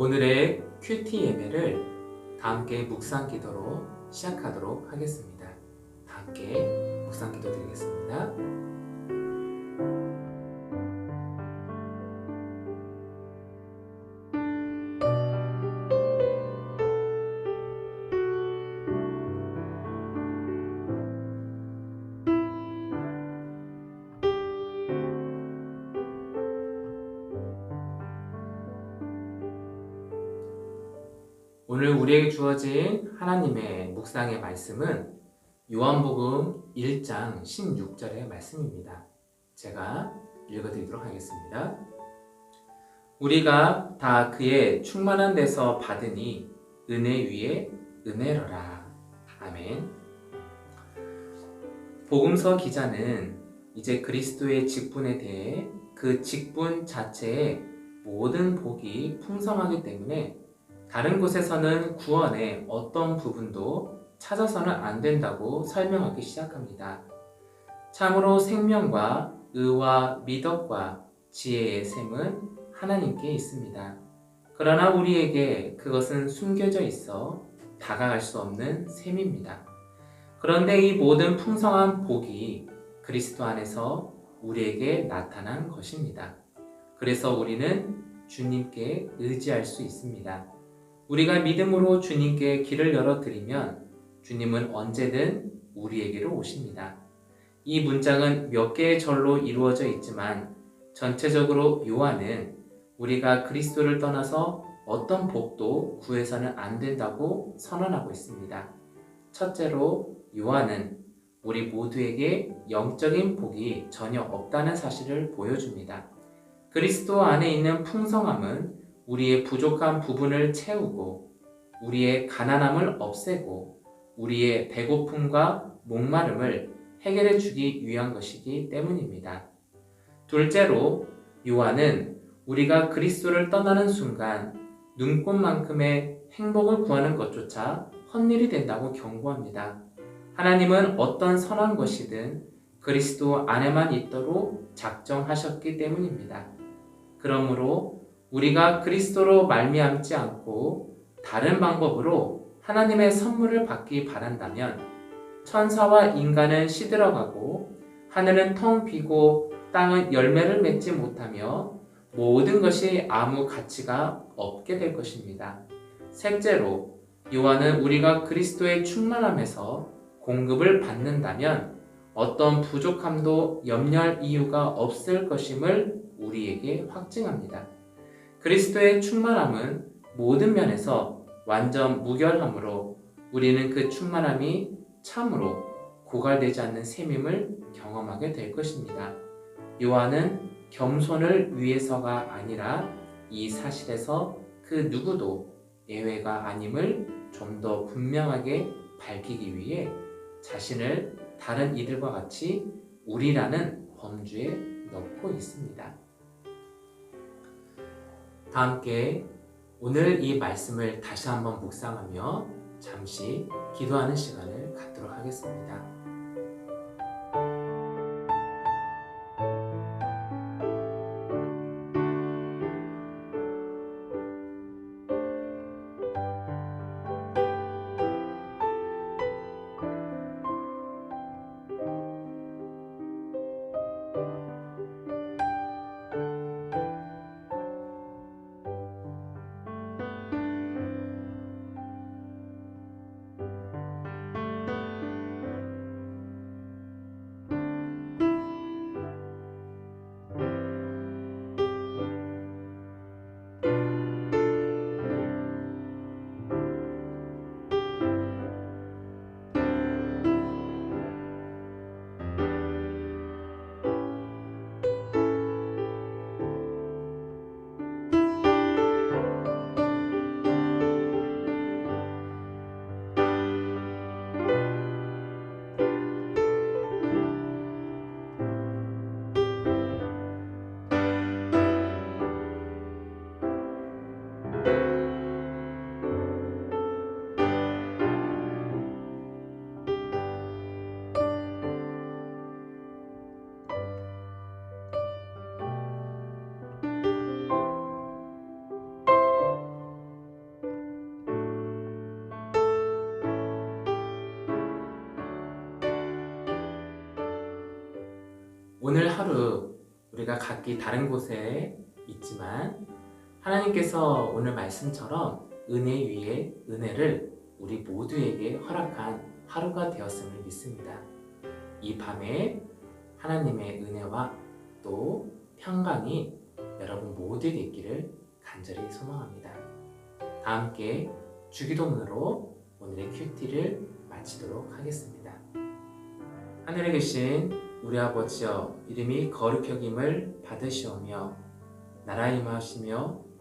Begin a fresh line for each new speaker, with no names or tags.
오늘의 큐티 예배를 다 함께 묵상 기도로 시작하도록 하겠습니다. 다 함께 묵상 기도 드리겠습니다. 오늘 우리에게 주어진 하나님의 묵상의 말씀은 요한복음 1장 16절의 말씀입니다. 제가 읽어드리도록 하겠습니다. 우리가 다 그의 충만한 데서 받으니 은혜 위에 은혜로라. 아멘. 복음서 기자는 이제 그리스도의 직분에 대해 그 직분 자체의 모든 복이 풍성하기 때문에 다른 곳에서는 구원의 어떤 부분도 찾아서는 안 된다고 설명하기 시작합니다. 참으로 생명과 의와 미덕과 지혜의 샘은 하나님께 있습니다. 그러나 우리에게 그것은 숨겨져 있어 다가갈 수 없는 샘입니다. 그런데 이 모든 풍성한 복이 그리스도 안에서 우리에게 나타난 것입니다. 그래서 우리는 주님께 의지할 수 있습니다. 우리가 믿음으로 주님께 길을 열어드리면 주님은 언제든 우리에게로 오십니다. 이 문장은 몇 개의 절로 이루어져 있지만 전체적으로 요한은 우리가 그리스도를 떠나서 어떤 복도 구해서는 안 된다고 선언하고 있습니다. 첫째로 요한은 우리 모두에게 영적인 복이 전혀 없다는 사실을 보여줍니다. 그리스도 안에 있는 풍성함은 우리의 부족한 부분을 채우고 우리의 가난함을 없애고 우리의 배고픔과 목마름을 해결해 주기 위한 것이기 때문입니다. 둘째로 요한은 우리가 그리스도를 떠나는 순간 눈꽃만큼의 행복을 구하는 것조차 헛일이 된다고 경고합니다. 하나님은 어떤 선한 것이든 그리스도 안에만 있도록 작정하셨기 때문입니다. 그러므로 우리가 그리스도로 말미암지 않고 다른 방법으로 하나님의 선물을 받기 바란다면 천사와 인간은 시들어가고 하늘은 텅 비고 땅은 열매를 맺지 못하며 모든 것이 아무 가치가 없게 될 것입니다. 셋째로 요한은 우리가 그리스도의 충만함에서 공급을 받는다면 어떤 부족함도 염려할 이유가 없을 것임을 우리에게 확증합니다. 그리스도의 충만함은 모든 면에서 완전 무결함으로 우리는 그 충만함이 참으로 고갈되지 않는 셈임을 경험하게 될 것입니다. 요한은 겸손을 위해서가 아니라 이 사실에서 그 누구도 예외가 아님을 좀 더 분명하게 밝히기 위해 자신을 다른 이들과 같이 우리라는 범주에 넣고 있습니다. 다 함께 오늘 이 말씀을 다시 한번 묵상하며 잠시 기도하는 시간을 갖도록 하겠습니다. 오늘 하루 우리가 각기 다른 곳에 있지만 하나님께서 오늘 말씀처럼 은혜 위에 은혜를 우리 모두에게 허락한 하루가 되었음을 믿습니다. 이 밤에 하나님의 은혜와 또 평강이 여러분 모두에게 있기를 간절히 소망합니다. 다 함께 주기도문으로 오늘의 큐티를 마치도록 하겠습니다. 하늘에 계신 우리 아버지여 이름이 거룩히 여김을 받으시오며 나라 임하시며